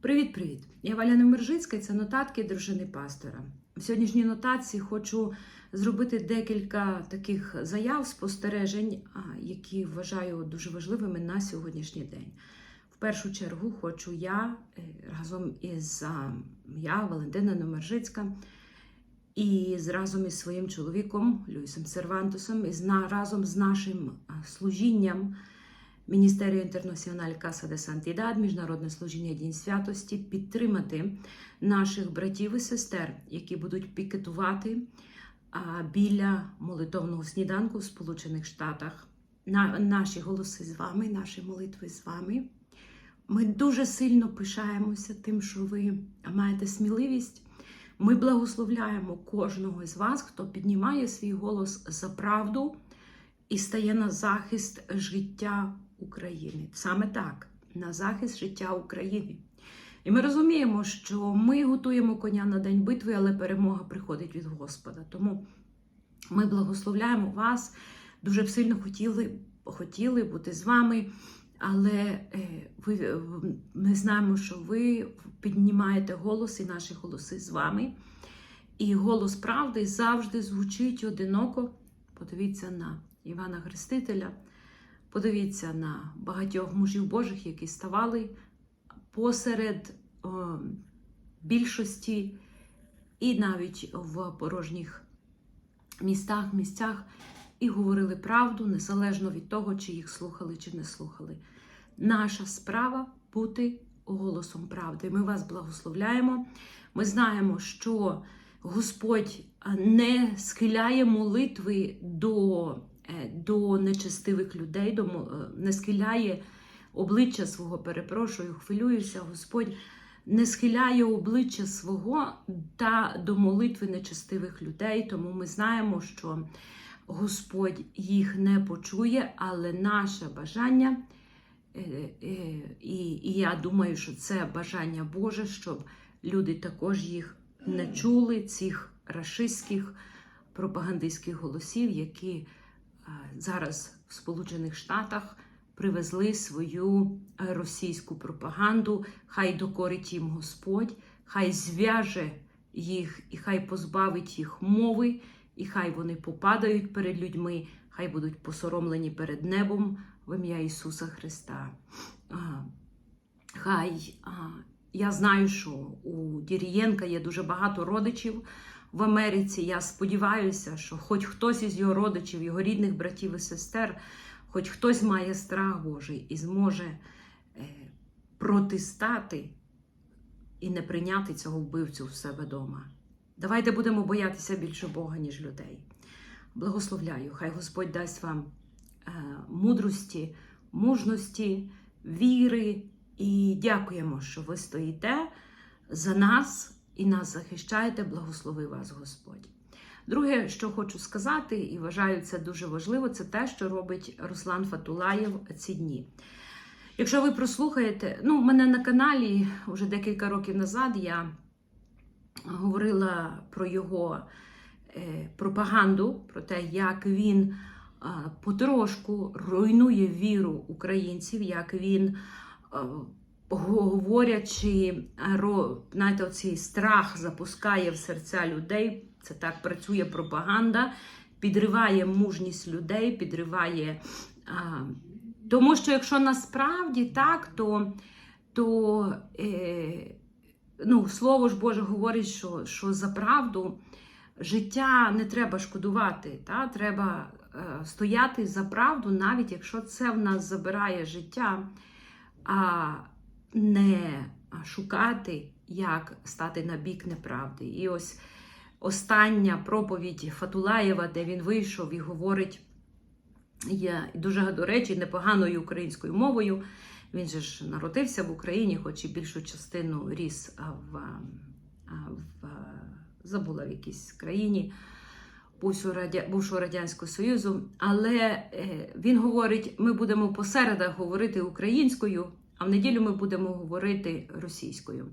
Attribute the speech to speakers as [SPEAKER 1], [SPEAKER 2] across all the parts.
[SPEAKER 1] Привіт-привіт! Я Валя Немержицька і це нотатки дружини пастора. В сьогоднішній нотації хочу зробити декілька таких заяв, спостережень, які вважаю дуже важливими на сьогоднішній день. В першу чергу хочу я е, разом із я, Валентина Немержицька, і разом із своїм чоловіком Люїсом Сервантосом, і разом з нашим служінням. Міністерію Інтернаціональ Каса де Сантідад, Міжнародне служіння День святості, підтримати наших братів і сестер, які будуть пікетувати біля молитовного сніданку в Сполучених Штатах. На, наші голоси з вами, наші молитви з вами. Ми дуже сильно пишаємося тим, що ви маєте сміливість. Ми благословляємо кожного з вас, хто піднімає свій голос за правду і стає на захист життя України. Саме так, на захист життя України. І ми розуміємо, що ми готуємо коня на день битви, але перемога приходить від Господа. Тому ми благословляємо вас. Дуже б сильно хотіли, хотіли бути з вами. Але е, ви, е, ми знаємо, що ви піднімаєте голос, і наші голоси з вами. І голос правди завжди звучить одиноко. Подивіться на Івана Хрестителя, подивіться на багатьох мужів Божих, які ставали посеред е, більшості і навіть в порожніх містах, місцях, і говорили правду незалежно від того, чи їх слухали, чи не слухали. Наша справа бути голосом правди. Ми вас благословляємо. Ми знаємо, що Господь не схиляє молитви до, до нечестивих людей, до, е, не схиляє обличчя свого, перепрошую, хвилююся, Господь не схиляє обличчя свого та до молитви нечестивих людей, тому ми знаємо, що Господь їх не почує, але наше бажання, е, е, і, і я думаю, що це бажання Боже, щоб люди також їх не чули, цих рашистських пропагандистських голосів, які е, зараз в Сполучених Штатах привезли свою е, російську пропаганду. Хай докорить їм Господь, хай зв'яже їх і хай позбавить їх мови, і хай вони попадають перед людьми, хай будуть посоромлені перед небом в ім'я Ісуса Христа. Хай я знаю, що у Дірієнка є дуже багато родичів в Америці. Я сподіваюся, що хоч хтось із його родичів, його рідних братів і сестер, хоч хтось має страх Божий і зможе е, протистати і не прийняти цього вбивцю в себе вдома. Давайте будемо боятися більше Бога, ніж людей. Благословляю, хай Господь дасть вам е, мудрості, мужності, віри і дякуємо, що ви стоїте за нас і нас захищаєте. Благослови вас, Господь. Друге, що хочу сказати, і вважаю це дуже важливо, це те, що робить Руслан Фатулаєв ці дні. Якщо ви прослухаєте, ну, в мене на каналі вже декілька років назад я говорила про його е, пропаганду, про те, як він е, потрошку руйнує віру українців, як він, е, говорячи, знаєте, оцей страх запускає в серця людей. Це так працює пропаганда, підриває мужність людей, підриває. А, тому що якщо насправді так, то, то е, ну, слово ж Боже говорить, що, що за правду життя не треба шкодувати. Та? Треба е, стояти за правду, навіть якщо це в нас забирає життя, а не шукати, як стати на бік неправди. І ось остання проповідь Фатулаєва, де він вийшов і говорить є дуже, до речі, непоганою українською мовою. Він же ж народився в Україні, хоч і більшу частину ріс в, в забула в якійсь країні бувшого Радянського Союзу. Але е, він говорить: ми будемо по середах говорити українською, а в неділю ми будемо говорити російською.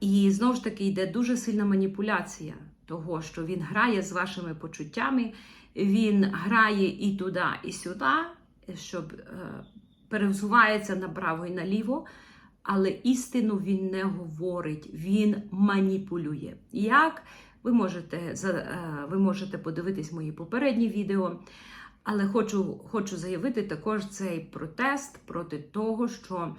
[SPEAKER 1] І знову ж таки йде дуже сильна маніпуляція того, що він грає з вашими почуттями, він грає і туди, і сюди, щоб е, перевзувається направо і наліво, але істину він не говорить, він маніпулює. Як ви можете, е, ви можете подивитись мої попередні відео, але хочу, хочу заявити також цей протест проти того, що,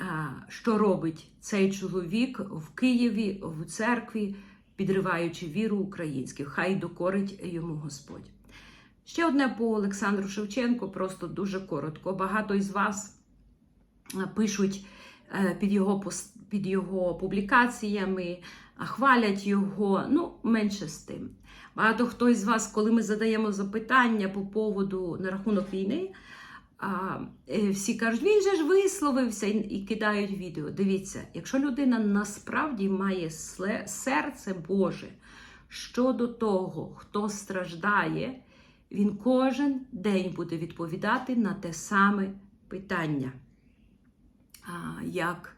[SPEAKER 1] е, що робить цей чоловік в Києві, в церкві, підриваючи віру українських. Хай докорить йому Господь. Ще одне по Олександру Шевченку, просто дуже коротко. Багато із вас е, пишуть під його, під його публікаціями, хвалять його. Ну, менше з тим. Багато хто із вас, коли ми задаємо запитання по поводу на рахунок війни, е, всі кажуть, він же ж висловився і кидають відео. Дивіться, якщо людина насправді має серце Боже щодо того, хто страждає, він кожен день буде відповідати на те саме питання. Як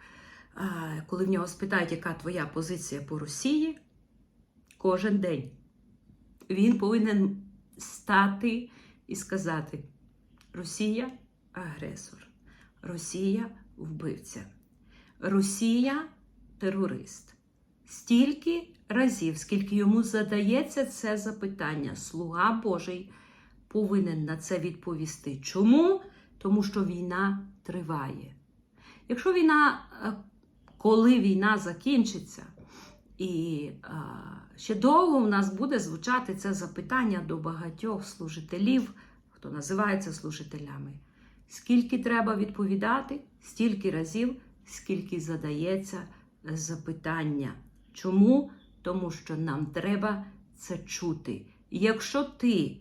[SPEAKER 1] коли в нього спитають, яка твоя позиція по Росії, кожен день він повинен стати і сказати: Росія агресор, Росія вбивця, Росія терорист. Стільки разів, скільки йому задається це запитання, слуга Божий повинен на це відповісти. Чому? Тому що війна триває. Якщо війна, е, коли війна закінчиться, і е, ще довго в нас буде звучати це запитання до багатьох служителів, хто називається служителями. Скільки треба відповідати, стільки разів, скільки задається запитання. Чому? Тому що нам треба це чути. І якщо ти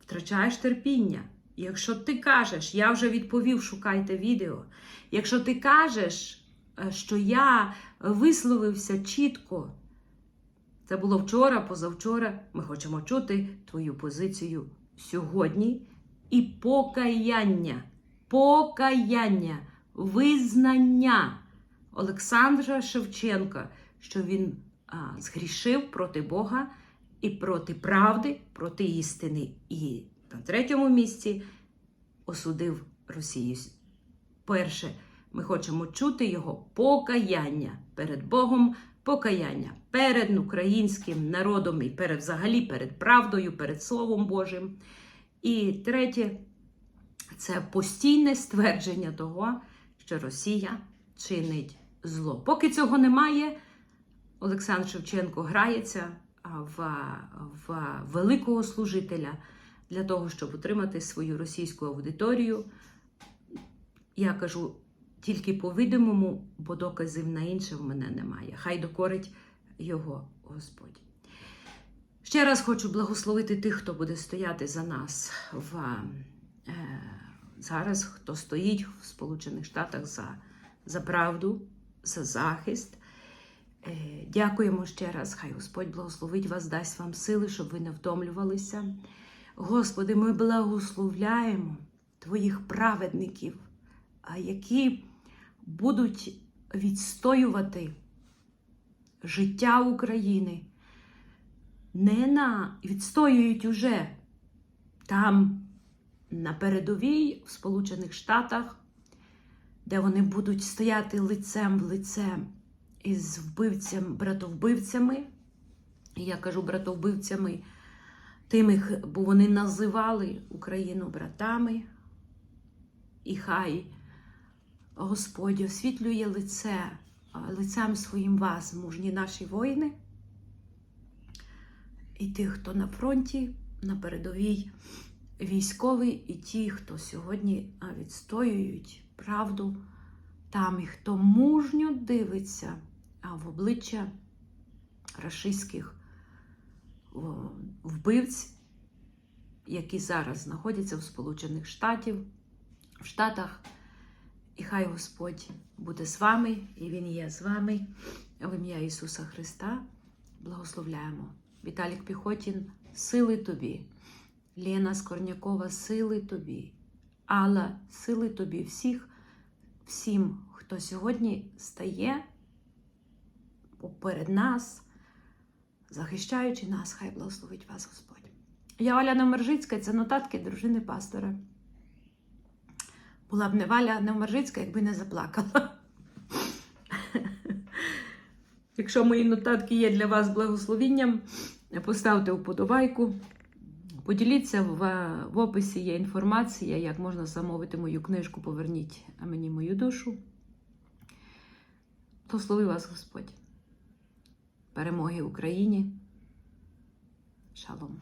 [SPEAKER 1] втрачаєш терпіння, якщо ти кажеш, я вже відповів, шукайте відео. Якщо ти кажеш, е, що я висловився чітко, це було вчора, позавчора, ми хочемо чути твою позицію сьогодні. І покаяння, покаяння, визнання Олександра Шевченка, що він а, згрішив проти Бога і проти правди, проти істини. І на третьому місці осудив Росію. Перше, ми хочемо чути його покаяння перед Богом, покаяння перед українським народом і перед взагалі перед правдою, перед Словом Божим. І третє, це постійне ствердження того, що Росія чинить зло. Поки цього немає, Олександр Шевченко грається в, в великого служителя для того, щоб утримати свою російську аудиторію. Я кажу тільки по-видимому, бо доказів на інше в мене немає. Хай докорить його Господь. Ще раз хочу благословити тих, хто буде стояти за нас в, е, зараз, хто стоїть в Сполучених Штатах за, за правду, за захист. Е, дякуємо ще раз. Хай Господь благословить вас, дасть вам сили, щоб ви не втомлювалися. Господи, ми благословляємо Твоїх праведників, які будуть відстоювати життя України. Не на відстоюють уже там на передовій в Сполучених Штатах, де вони будуть стояти лицем в лице із вбивцям, братовбивцями. І я кажу братовбивцями тими, бо вони називали Україну братами. І хай Господь освітлює лице, лицем своїм вас, мужні наші воїни. І тих, хто на фронті, на передовій військовий, і ті, хто сьогодні відстоюють правду там, і хто мужньо дивиться в обличчя рашистських вбивць, які зараз знаходяться в Сполучених Штатів, в Штатах. І хай Господь буде з вами, і Він є з вами. В ім'я Ісуса Христа. Благословляємо. Віталік Піхотін, сили тобі. Лена Скорнякова, сили тобі. Алла, сили тобі всіх, всім, хто сьогодні стає поперед нас, захищаючи нас, хай благословить вас Господь. Я Валя Немержицька, це нотатки дружини пастора. Була б не Валя Невмержицька, якби не заплакала. Якщо мої нотатки є для вас благословінням, поставте вподобайку. Поділіться в, в описі є інформація, як можна замовити мою книжку Поверніть мені мою душу. Благослови вас Господь. Перемоги Україні. Шалом.